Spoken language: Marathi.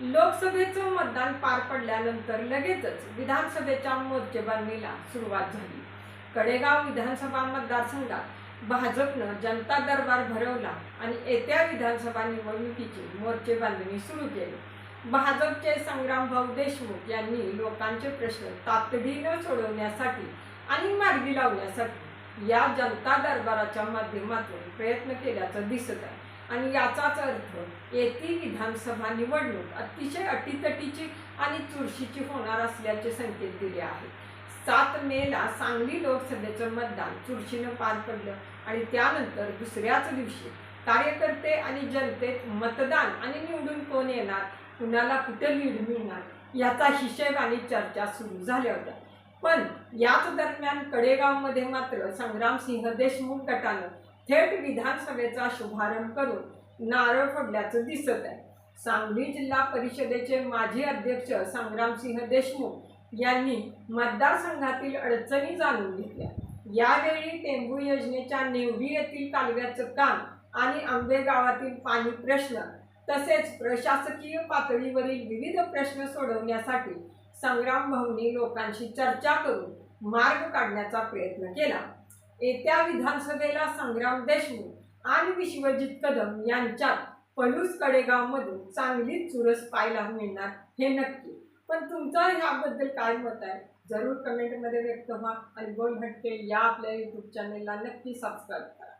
लोकसभेचं मतदान पार पडल्यानंतर लगेचच विधानसभेच्या मोर्चेबांधणीला सुरुवात झाली. कडेगाव विधानसभा मतदारसंघात भाजपनं जनता दरबार भरवला आणि येत्या विधानसभा निवडणुकीची मोर्चेबांधणी सुरू केली. भाजपचे संग्रामभाऊ देशमुख यांनी लोकांचे प्रश्न तातडीनं सोडवण्यासाठी आणि मार्गी लावण्यासाठी या जनता दरबाराच्या माध्यमातून प्रयत्न केल्याचं दिसत आहे आणि याचाच अर्थ येथील विधानसभा निवडणूक अतिशय अटीतटीची आणि चुरशीची होणार असल्याचे संकेत दिले आहेत. सात मेला सांगली लोकसभेचं मतदान चुरशीनं पार पडलं आणि त्यानंतर दुसऱ्याच दिवशी कार्यकर्ते आणि जनतेत मतदान आणि निवडून कोण येणार कुणाला कुठे लीड मिळणार याचा हिशेब आणि चर्चा सुरू झाल्या होत्या. पण याच दरम्यान कडेगावमध्ये मात्र संग्रामसिंह देशमुख गटानं थेट विधानसभेचा शुभारंभ करून नारळ फोडल्याचं दिसत आहे. सांगली जिल्हा परिषदेचे माजी अध्यक्ष संग्रामसिंह देशमुख यांनी मतदारसंघातील अडचणी जाणून घेतल्या. यावेळी टेंबू योजनेच्या नेवरी येथील कालव्याचं काम आणि आंबे गावातील पाणी प्रश्न तसेच प्रशासकीय पातळीवरील विविध प्रश्न सोडवण्यासाठी संग्राम भाऊंनी लोकांशी चर्चा करून मार्ग काढण्याचा प्रयत्न केला. येत्या विधानसभेला संग्राम देशमुख आणि विश्वजित कदम यांच्यात पलूस कडेगावमधून चांगलीच चुरस पाहायला मिळणार हे नक्की. पण तुमचं ह्याबद्दल काय मत आहे? जरूर कमेंटमध्ये व्यक्त व्हा आणि गोल भटके या आपल्या यूट्यूब चॅनेलला नक्की सबस्क्राईब करा.